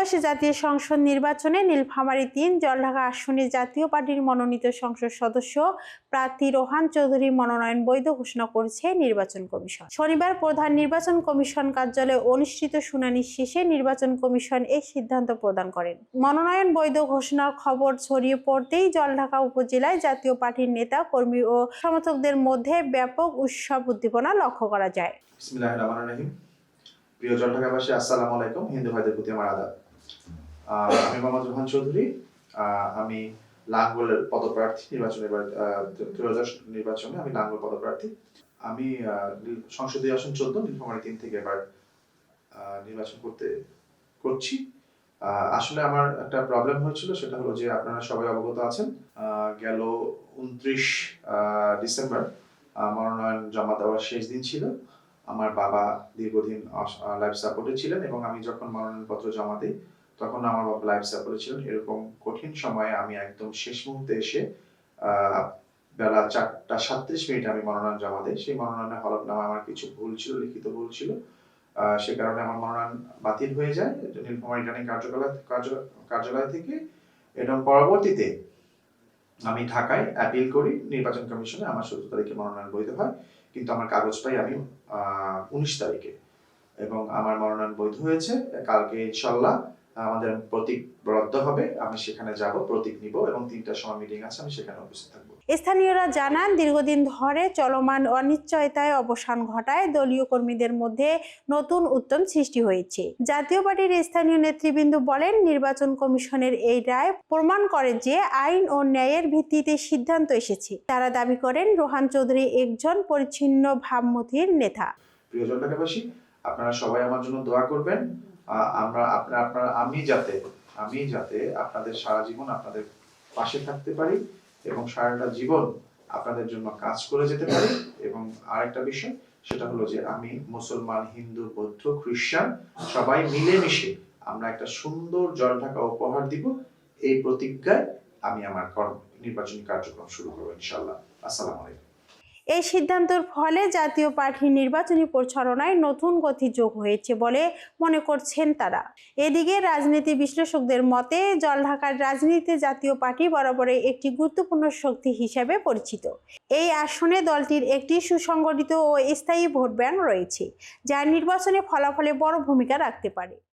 ত্রয়োদশ জাতীয় সংসদ নির্বাচনে নীলফামারী তিন, জলঢাকা আসনে জাতীয় পার্টির মনোনীত সংসদ সদস্য প্রার্থী রোহান চৌধুরীর মনোনয়ন বৈধ ঘোষণা করেছে নির্বাচন কমিশন। শনিবার প্রধান নির্বাচন কমিশন কার্যালয়ে অনুষ্ঠিত শুনানি শেষে নির্বাচন কমিশন এই সিদ্ধান্ত প্রদান করেন। মনোনয়ন বৈধ ঘোষণার খবর ছড়িয়ে পড়তেই জলঢাকা উপজেলায় জাতীয় পার্টির নেতা, কর্মী ও সমর্থকদের মধ্যে ব্যাপক উৎসব উদ্দীপনা লক্ষ্য করা যায়। প্রিয় জলঢাকাবাসী আলাইকুম। হিন্দু ভাইদের প্রতি আমার আদাব। আমি মোহাম্মদ রোহান চৌধুরী আমি লাঙ্গলের পদপ্রার্থী নির্বাচনে ত্রয়োদশ নির্বাচনে আমি লাঙ্গল পদপ্রার্থী। আমি সংসদীয় আসন চোদ্দ, নীলফামারী তিন থেকে এবার নির্বাচন করতে, করছি। আসলে আমার একটা প্রবলেম হয়েছিল, সেটা হলো যে আপনারা সবাই অবগত আছেন গেল উনত্রিশ ডিসেম্বর মনোনয়ন জমা দেওয়ার শেষ দিন ছিল। আমার বাবা দীর্ঘদিন লাইফ সাপোর্টে ছিলেন এবং আমি যখন মনোনয়নপত্র জমা দিই তখন আমার বাবা লাইফ সাপোর্টে ছিলেন এরকম কঠিন সময়ে আমি একদম শেষ মুহূর্তে এসে বেলা চারটা সাতত্রিশ মিনিট আমি মনোনয়ন জমা দিই। সেই মনোনয়নে হলফনামা আমার কিছু ভুল ছিল, লিখিত ভুল ছিল। সে কারণে আমার মনোনয়ন বাতিল হয়ে যায়। নীলফামারী রিটার্নিং কার্যালয় কার্যালয় থেকে। এবং পরবর্তীতে আমি ঢাকায় অ্যাপিল করি। নির্বাচন কমিশনে আমার সতেরো তারিখে মনোনয়ন বৈধ হয়। কিন্তু আমার কাগজ পাই আমি উনিশ তারিখে। এবং আমার মনোনয়ন বৈধ হয়েছে। কালকে ইনশাল্লাহ আমাদের প্রতীক বরাদ্দ হবে আমি সেখানে যাব প্রতীক নিব এবং তিনটার সময় মিটিং আছে আমি সেখানে উপস্থিত থাকব। স্থানীয়রা জানান দীর্ঘদিন ধরে চলমান অনিশ্চয়তায় অবসান ঘটায় দলীয় কর্মীদের মধ্যে নতুন উত্তম সৃষ্টি হয়েছে। জাতীয় পার্টির স্থানীয় নেতৃবৃন্দ বলেন নির্বাচন কমিশনের এই রায় প্রমাণ করে যে আইন ও ন্যায়ের ভিত্তিতে সিদ্ধান্ত এসেছে। তারা দাবি করেন রোহান চৌধুরী একজন পরিচ্ছন্ন ভাবমূর্তির নেতা। প্রিয় জনতাবাসী আপনারা সবাই আমার জন্য দোয়া করবেন। আমরা আপনারা আপনারা, আমি যাতে আমি যাতে আপনাদের সারা জীবন আপনাদের পাশে থাকতে পারি এবং সারাটা জীবন আপনাদের জন্য কাজ করে যেতে পারি। এবং আরেকটা বিষয়, সেটা হলো যে আমি মুসলমান, হিন্দু, বৌদ্ধ, খ্রিস্টান সবাই মিলেমিশে আমরা একটা সুন্দর জল ঢাকা উপহার দিব। এই প্রতিজ্ঞায় আমি আমার কর্ম, নির্বাচনী কার্যক্রম শুরু করব ইনশাল্লাহ আসসালামু আলাইকুম। এই সিদ্ধান্তের ফলে জাতীয় পার্টির নির্বাচনী প্রচারণায় নতুন গতি যোগ হয়েছে বলে মনে করছেন তারা। এদিকে রাজনীতি বিশ্লেষকদের মতে জলঢাকার রাজনীতিতে জাতীয় পার্টি বরাবরই একটি গুরুত্বপূর্ণ শক্তি হিসেবে পরিচিত। এই আসনে দলটির একটি সুসংগঠিত ও স্থায়ী ভোট ব্যাংক রয়েছে, যা নির্বাচনে ফলাফলে বড় ভূমিকা রাখতে পারে।